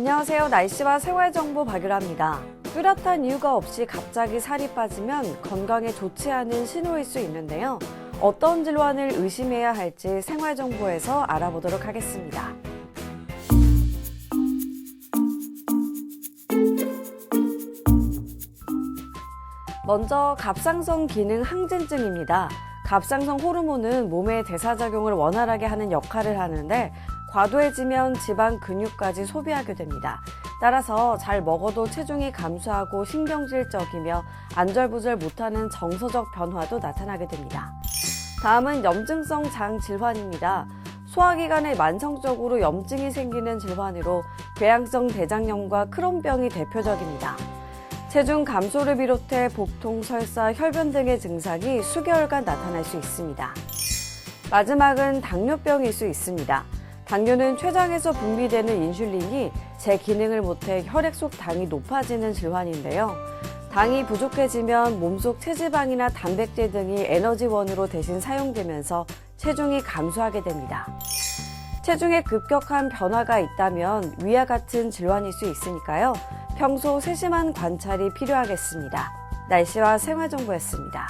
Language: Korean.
안녕하세요. 날씨와 생활 정보 박유라입니다. 뚜렷한 이유가 없이 갑자기 살이 빠지면 건강에 좋지 않은 신호일 수 있는데요. 어떤 질환을 의심해야 할지 생활 정보에서 알아보도록 하겠습니다. 먼저 갑상선 기능 항진증입니다. 갑상선 호르몬은 몸의 대사작용을 원활하게 하는 역할을 하는데 과도해지면 지방 근육까지 소비하게 됩니다. 따라서 잘 먹어도 체중이 감소하고 신경질적이며 안절부절 못하는 정서적 변화도 나타나게 됩니다. 다음은 염증성 장 질환입니다. 소화기관에 만성적으로 염증이 생기는 질환으로 궤양성 대장염과 크론병이 대표적입니다. 체중 감소를 비롯해 복통, 설사, 혈변 등의 증상이 수개월간 나타날 수 있습니다. 마지막은 당뇨병일 수 있습니다. 당뇨는 췌장에서 분비되는 인슐린이 제 기능을 못해 혈액 속 당이 높아지는 질환인데요. 당이 부족해지면 몸속 체지방이나 단백질 등이 에너지원으로 대신 사용되면서 체중이 감소하게 됩니다. 체중에 급격한 변화가 있다면 위와 같은 질환일 수 있으니까요. 평소 세심한 관찰이 필요하겠습니다. 날씨와 생활정보였습니다.